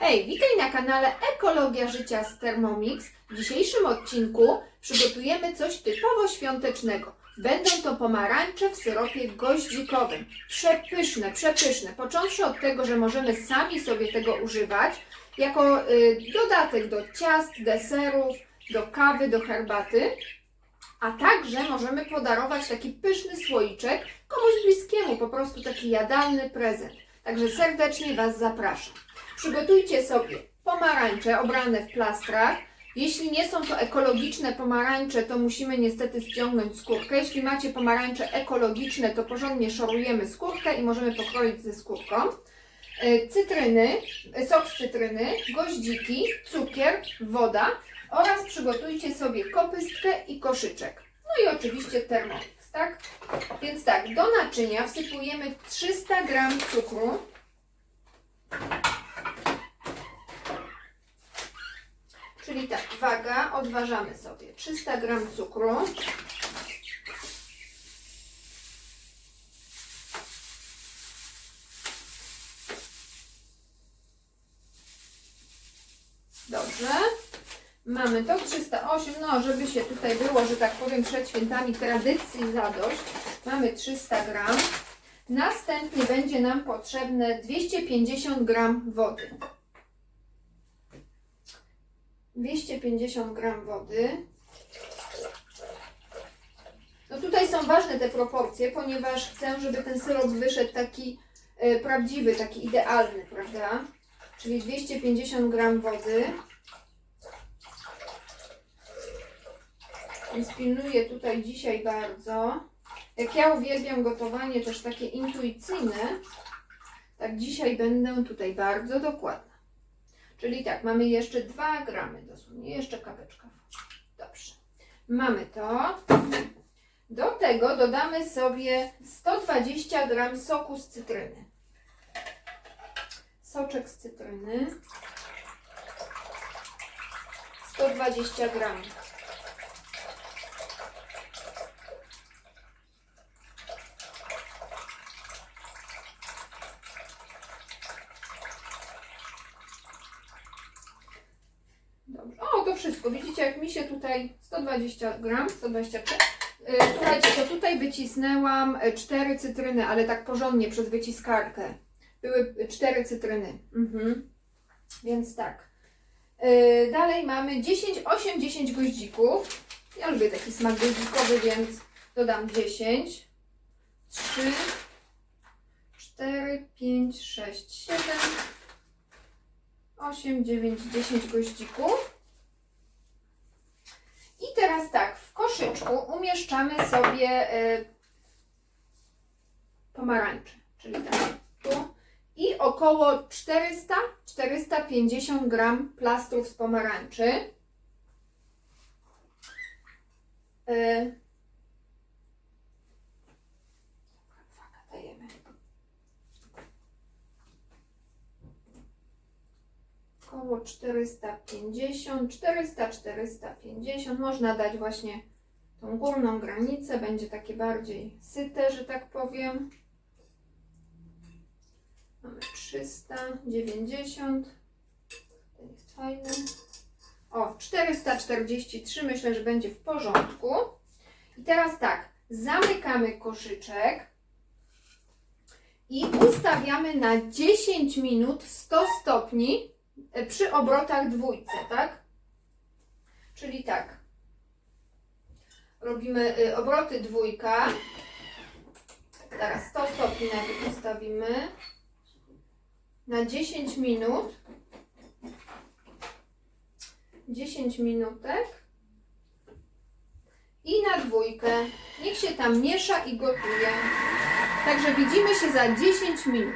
Hej, witaj na kanale Ekologia Życia z Thermomix. W dzisiejszym odcinku przygotujemy coś typowo świątecznego. Będą to pomarańcze w syropie goździkowym. Przepyszne, przepyszne. Począwszy od tego, że możemy sami sobie tego używać jako y, dodatek do ciast, deserów, do kawy, do herbaty. A także możemy podarować taki pyszny słoiczek komuś bliskiemu, po prostu taki jadalny prezent. Także serdecznie Was zapraszam. Przygotujcie sobie pomarańcze obrane w plastrach. Jeśli nie są to ekologiczne pomarańcze, to musimy niestety ściągnąć skórkę. Jeśli macie pomarańcze ekologiczne, to porządnie szorujemy skórkę i możemy pokroić ze skórką. E, Cytryny, e, sok z cytryny, goździki, cukier, woda oraz przygotujcie sobie kopystkę i koszyczek. No i oczywiście Thermomix, tak? Więc tak, do naczynia wsypujemy 300 g cukru. Czyli tak, waga, odważamy sobie 300 g cukru. Dobrze. Mamy to 308, no żeby się tutaj było, że tak powiem, przed świętami tradycji zadość. Mamy 300 gram. Następnie będzie nam potrzebne 250 gram wody. 250 gram wody. No tutaj są ważne te proporcje, ponieważ chcę, żeby ten syrop wyszedł taki e, prawdziwy, taki idealny, prawda? Czyli 250 gram wody. Więc pilnuję tutaj dzisiaj bardzo. Jak ja uwielbiam gotowanie też takie intuicyjne, tak dzisiaj będę tutaj bardzo dokładna. Czyli tak, mamy jeszcze 2 gramy dosłownie, jeszcze kapeczka. Dobrze. Mamy to. Do tego dodamy sobie 120 gram soku z cytryny. Soczek z cytryny. 120 gram. Dobrze. O, to wszystko. Widzicie, jak mi się tutaj 120 gram, 123. Yy, Słuchajcie, to tutaj wycisnęłam 4 cytryny, ale tak porządnie przez wyciskarkę. Były 4 cytryny. Mhm. Więc tak. Yy, dalej mamy 10, 8, 10 goździków. Ja lubię taki smak goździkowy, więc dodam 10, 3, 4, 5, 6, 7, 8, 9, 10 goździków. I teraz tak, w koszyczku umieszczamy sobie y, pomarańcze, czyli tak tu i około 400-450 gram plastrów z pomarańczy. Y. Około 450, 400, 450. Można dać właśnie tą górną granicę, będzie takie bardziej syte, że tak powiem. Mamy 390. Ten jest fajny. O, 443 myślę, że będzie w porządku. I teraz tak, zamykamy koszyczek i ustawiamy na 10 minut 100 stopni e, przy obrotach dwójce, tak? Czyli tak. Robimy y, obroty dwójka. Teraz 100 stopni najpierw ustawimy. Na 10 minut. 10 minutek. I na dwójkę. Niech się tam miesza i gotuje. Także widzimy się za 10 minut.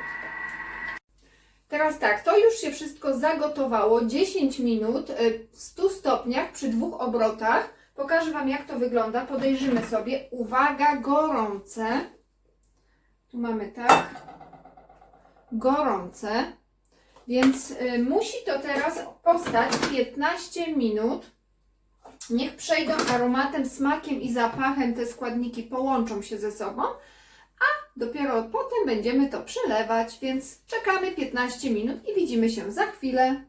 Teraz tak, to już się wszystko zagotowało 10 minut y, w 100 stopniach przy dwóch obrotach. Pokażę Wam jak to wygląda. Podejrzymy sobie. Uwaga, gorące. Tu mamy tak. Gorące. Więc y, musi to teraz postać 15 minut. Niech przejdą aromatem, smakiem i zapachem te składniki połączą się ze sobą, a Dopiero potem będziemy to przelewać, więc czekamy 15 minut i widzimy się za chwilę.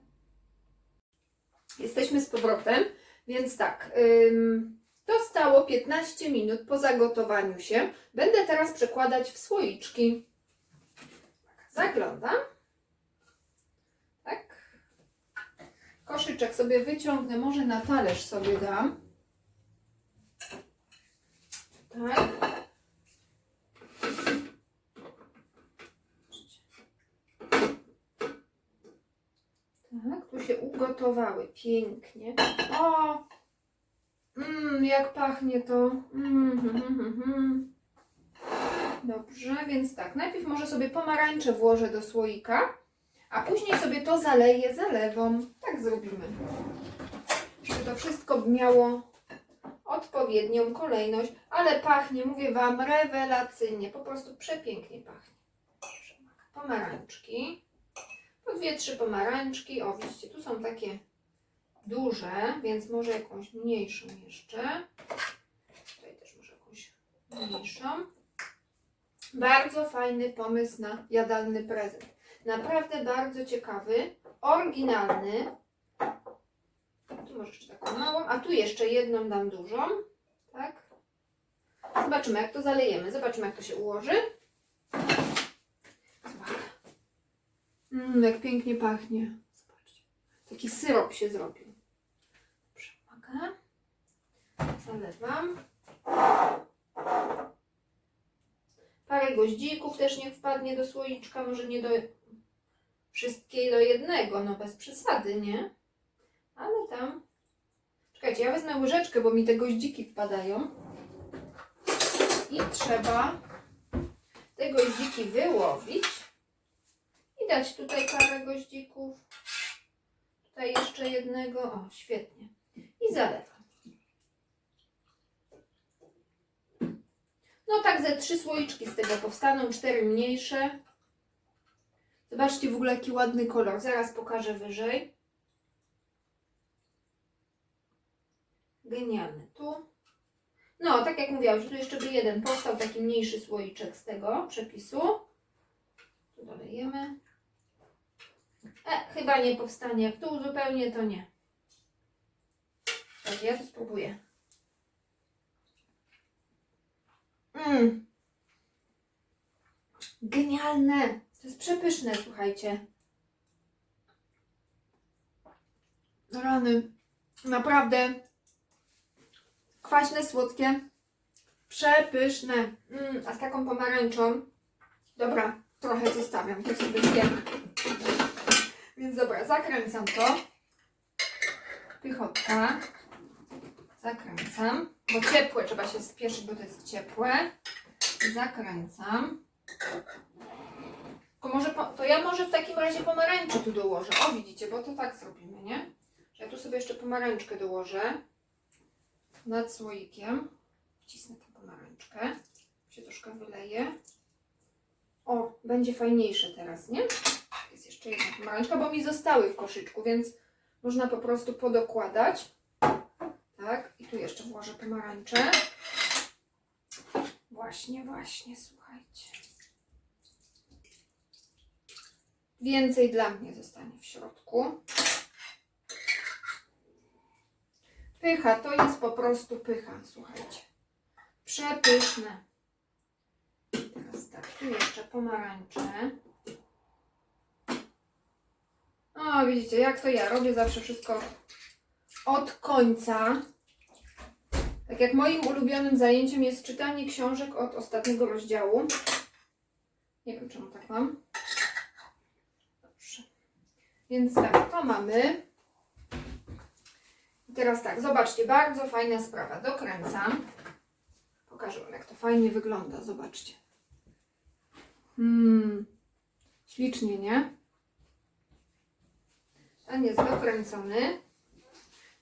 Jesteśmy z powrotem, więc tak. Ym, dostało 15 minut po zagotowaniu się. Będę teraz przekładać w słoiczki. Zaglądam. Tak. Koszyczek sobie wyciągnę, może na talerz sobie dam. Tak. Tak, tu się ugotowały pięknie. O! Mmm, jak pachnie to. Mm, mm, mm, mm. Dobrze, więc tak, najpierw może sobie pomarańcze włożę do słoika, a później sobie to zaleję zalewą. Tak zrobimy. Żeby to wszystko miało odpowiednią kolejność, ale pachnie, mówię Wam, rewelacyjnie, po prostu przepięknie pachnie. Pomarańczki, dwie, trzy pomarańczki, o widzicie, tu są takie duże, więc może jakąś mniejszą jeszcze. Tutaj też może jakąś mniejszą. Bardzo fajny pomysł na jadalny prezent. Naprawdę bardzo ciekawy, oryginalny. Tu może jeszcze taką małą, a tu jeszcze jedną dam dużą. Tak. Zobaczymy, jak to zalejemy. Zobaczymy, jak to się ułoży. Mmm, jak pięknie pachnie. Zobaczcie. Taki syrop się zrobił. Dobrze, uwaga. Zalewam. Parę goździków też niech wpadnie do słoiczka, może nie do wszystkiej do jednego, no bez przesady, nie? Ale tam. Czekajcie, ja wezmę łyżeczkę, bo mi te goździki wpadają. I trzeba te goździki wyłowić i dać tutaj parę goździków. Tutaj jeszcze jednego. O, świetnie. I zalewam. No tak, ze trzy słoiczki z tego powstaną, cztery mniejsze. Zobaczcie w ogóle jaki ładny kolor. Zaraz pokażę wyżej. Genialny. Tu. No, tak jak mówiłam, że tu jeszcze by jeden powstał, taki mniejszy słoiczek z tego przepisu. Tu dolejemy. E, chyba nie powstanie. Jak tu zupełnie, to nie. Tak, ja to spróbuję. Mmm. Genialne. To jest przepyszne, słuchajcie. Rany. Naprawdę. Kwaśne, słodkie. Przepyszne. Mm, a z taką pomarańczą. Dobra, trochę zostawiam. To sobie zjem. Więc dobra, zakręcam to. Pychotka. Zakręcam. Bo ciepłe, trzeba się spieszyć, bo to jest ciepłe. Zakręcam. Tylko może, po- to ja może w takim razie pomarańcze tu dołożę. O, widzicie, bo to tak zrobimy, nie? Ja tu sobie jeszcze pomarańczkę dołożę. Nad słoikiem. Wcisnę tę pomarańczkę. Się troszkę wyleje. O, będzie fajniejsze teraz, nie? Jeszcze jedna bo mi zostały w koszyczku, więc można po prostu podokładać. Tak, i tu jeszcze włożę pomarańcze. Właśnie, właśnie, słuchajcie. Więcej dla mnie zostanie w środku. Pycha, to jest po prostu pycha, słuchajcie. Przepyszne. Teraz tak, tu jeszcze pomarańcze. O, widzicie, jak to ja robię zawsze wszystko od końca. Tak jak moim ulubionym zajęciem jest czytanie książek od ostatniego rozdziału. Nie wiem, czemu tak mam. Dobrze. Więc tak, to mamy. I teraz tak, zobaczcie, bardzo fajna sprawa. Dokręcam. Pokażę Wam, jak to fajnie wygląda. Zobaczcie. Hmm. Ślicznie, nie? Ten jest dokręcony.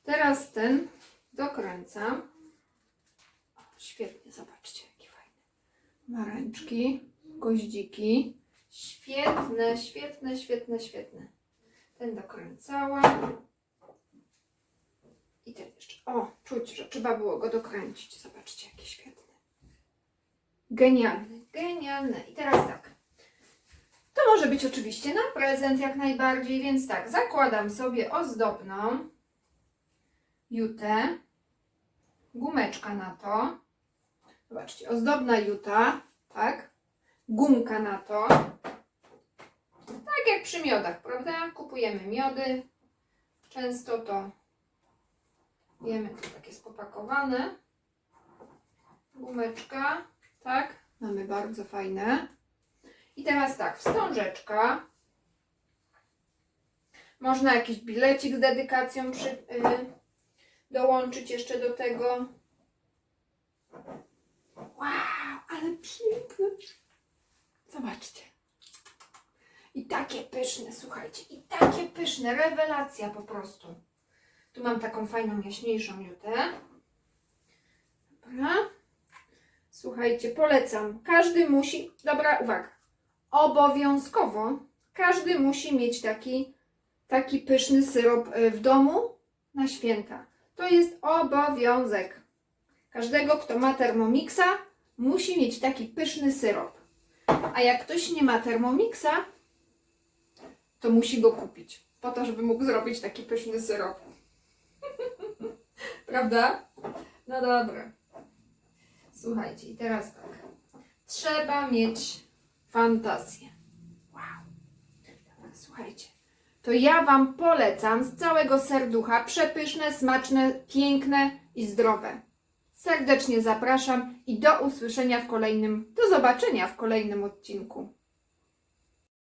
Teraz ten dokręcam. O, świetnie, zobaczcie, jaki fajny. Marańczki, goździki. Świetne, świetne, świetne, świetne. Ten dokręcałam. I ten jeszcze. O, czuć, że trzeba było go dokręcić. Zobaczcie, jaki świetny. Genialne, genialne. I teraz tak. To może być oczywiście na prezent jak najbardziej, więc tak, zakładam sobie ozdobną jutę, gumeczka na to. Zobaczcie, ozdobna juta, tak? Gumka na to. Tak jak przy miodach, prawda? Kupujemy miody. Często to wiemy, to tak jest popakowane. Gumeczka, tak? Mamy bardzo fajne. I teraz tak, wstążeczka. Można jakiś bilecik z dedykacją przy, y, dołączyć jeszcze do tego. Wow, ale piękne. Zobaczcie. I takie pyszne, słuchajcie, i takie pyszne, rewelacja po prostu. Tu mam taką fajną, jaśniejszą jutę. Dobra. Słuchajcie, polecam. Każdy musi, dobra, uwaga, obowiązkowo każdy musi mieć taki, taki pyszny syrop y, w domu na święta. To jest obowiązek. Każdego, kto ma Thermomixa, musi mieć taki pyszny syrop. A jak ktoś nie ma Thermomixa, to musi go kupić. Po to, żeby mógł zrobić taki pyszny syrop. Prawda? No dobra. Słuchajcie, i teraz tak. Trzeba mieć fantazję. Wow. Słuchajcie. To ja Wam polecam z całego serducha przepyszne, smaczne, piękne i zdrowe. Serdecznie zapraszam i do usłyszenia w kolejnym, do zobaczenia w kolejnym odcinku.